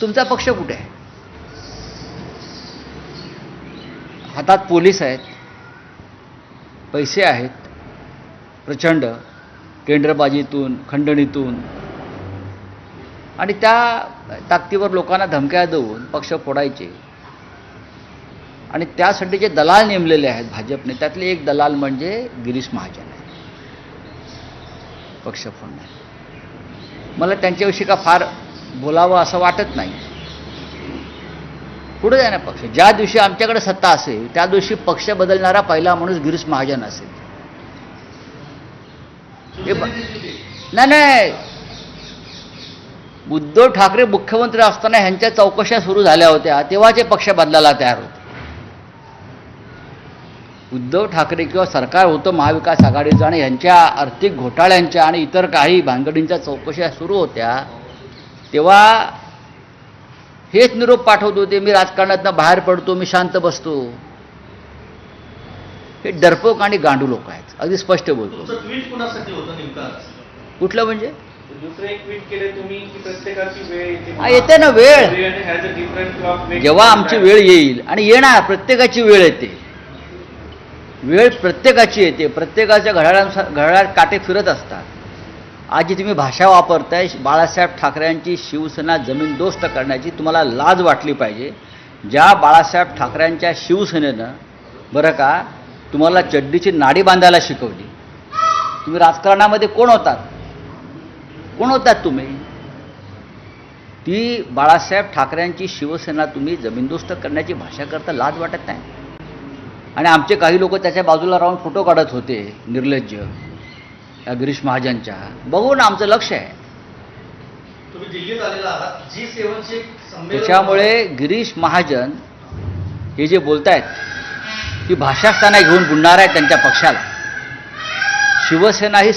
तुमचा पक्ष कुठे आहे? हातात पोलीस आहेत पैसे आहेत प्रचंड टेंडरबाजीतून खंडणीतून. आणि त्या ताकदीवर लोकांना धमक्या देऊन पक्ष फोडायचे. आणि त्यासाठी जे दलाल नेमलेले आहेत भाजपने त्यातले एक दलाल म्हणजे गिरीश महाजन आहे पक्ष फोडणार मला त्यांच्याविषयी का फार बोलावं असं वाटत नाही. पुढे जाणार पक्ष. ज्या दिवशी आमच्याकडे सत्ता असेल त्या दिवशी पक्ष बदलणारा पहिला माणूस गिरीश महाजन असेल. नाही नाही. उद्धव ठाकरे मुख्यमंत्री असताना ह्यांच्या चौकशा सुरू झाल्या होत्या तेव्हाचे पक्ष बदलायला तयार होते. उद्धव ठाकरे किंवा सरकार होतं महाविकास आघाडीचं आणि ह्यांच्या आर्थिक घोटाळ्यांच्या आणि इतर काही भानगडींच्या चौकशा सुरू होत्या तेव्हा हेच निरोप पाठवत होते मी राजकारणातनं बाहेर पडतो मी शांत बसतो. हे डरपोक आणि गांडू लोक आहेत. अगदी स्पष्ट बोलतो. तुमचं ट्विट कुणासाठी होतं नेमकं आज? कुठलं म्हणजे? दुसरं एक ट्विट केले तुम्ही की प्रत्येकाची वेळ येते. हा, येते ना वेळ. जेव्हा आमची वेळ येईल आणि येणार प्रत्येकाची वेळ येते. वेळ प्रत्येकाची येते. प्रत्येकाच्या घड्याळानुसार घड्याळात काटे फिरत असतात. आज जी तुम्ही भाषा वापरताय बाळासाहेब ठाकरेंची शिवसेना जमीनदोस्त करण्याची तुम्हाला लाज वाटली पाहिजे. ज्या बाळासाहेब ठाकरेंच्या शिवसेनेनं बरं का तुम्हाला चड्डीची नाडी बांधायला शिकवली. तुम्ही राजकारणामध्ये कोण होतात? कोण होतात तुम्ही? ती बाळासाहेब ठाकरेंची शिवसेना तुम्ही जमीनदोस्त करण्याची भाषा करता लाज वाटत नाही. आणि आमचे काही लोक त्याच्या बाजूला राहून फोटो काढत होते निर्लज्ज. गिरीश महाजनच्या. बघून आमचं लक्ष आहे. त्याच्यामुळे गिरीश महाजन हे जे बोलतायत ती भाषास्थाना घेऊन बुडणार आहे त्यांच्या पक्षाला. शिवसेना ही